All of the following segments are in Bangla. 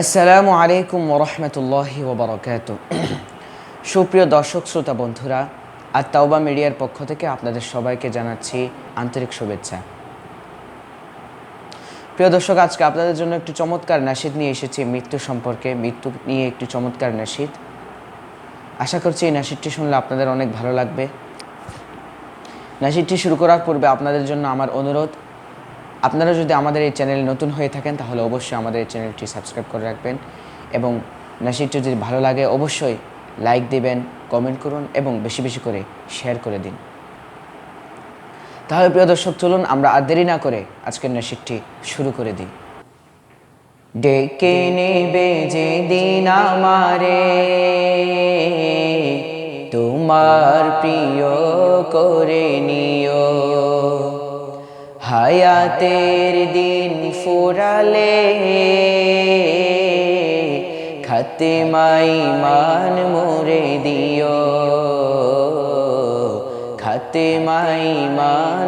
আসসালামু আলাইকুম ওরহমতুল্লাহি ওবরাকাত সুপ্রিয় দর্শক, শ্রোতা, বন্ধুরা, আর তাওবা মিডিয়ার পক্ষ থেকে আপনাদের সবাইকে জানাচ্ছি আন্তরিক শুভেচ্ছা। প্রিয় দর্শক, আজকে আপনাদের জন্য একটি চমৎকার নাশিদ নিয়ে এসেছি। মৃত্যু সম্পর্কে, মৃত্যু নিয়ে একটি চমৎকার নাশিদ আশা করছি এই নাশিদটি শুনলে আপনাদের অনেক ভালো লাগবে। নাশিদটি শুরু করার পূর্বে আপনাদের জন্য আমার অনুরোধ আপনারা যদি আমাদের এই চ্যানেল নতুন হয়ে থাকেন, তাহলে অবশ্যই আমাদের এই চ্যানেলটি সাবস্ক্রাইব করে রাখবেন এবং নাশিদটি যদি ভালো লাগে, অবশ্যই লাইক দিবেন কমেন্ট করুন এবং বেশি বেশি করে শেয়ার করে দিন। তাহলে প্রিয় দর্শক, চলুন আমরা আর দেরি না করে আজকের নাশিদটি শুরু করে দিই। ডেকে নেবে যে দিন আমারে, তোমার প্রিয় করে নিও। হায়াতের দিন ফুরালে খাতে মাই মান মোরে দিও খাতে মাই মান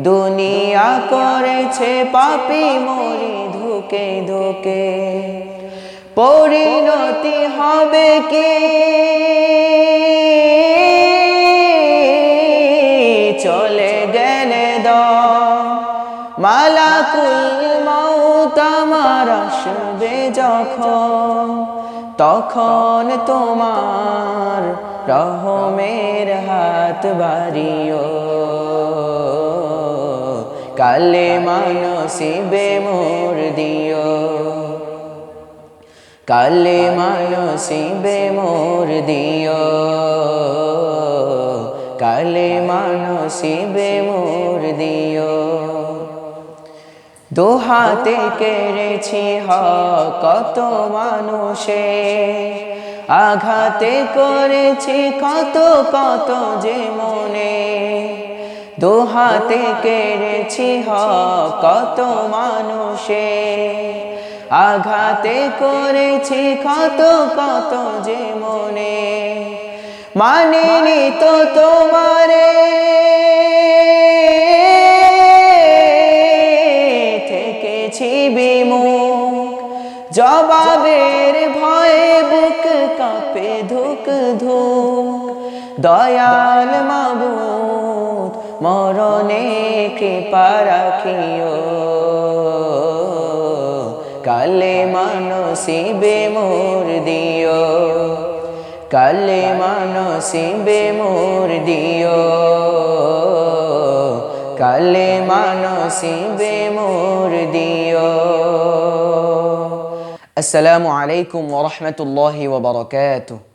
দুনিয়া করেছে পাপি মরি ধুকে ধুকে। পরিণতি হবে কি? চলে গেলে দ মালাকুল মৌত আমার আসবে যখন, তখন তোমার রহমের হাত বাড়িও। কালে মানসিবে মোর দিও। কালে মানসিবে মোর দিও। কালে মানসিবে মোর দিও। দোহাতে কেড়েছি হ কত মানুষে, আঘাতে করেছি কত কত যে মনে। দোহাতে কেড়েছি হ কত মানুষে। আঘাতে করেছি কত কত যে মনে। মানিনি তো তোমারে। থেকেছি বিমুখ। জবাবের ভয়ে বুক কাঁপে ধুক ধুক। দয়াল মাবুত মরণে কৃপা রাখিও। কালে মানসিবে মোর দিও। কালে মানসিবে মোর দিও। কালে মানসিবে মোর দিও। আসসালামু আলাইকুম ওরহমতুল্লাহি ওবরকাতুহ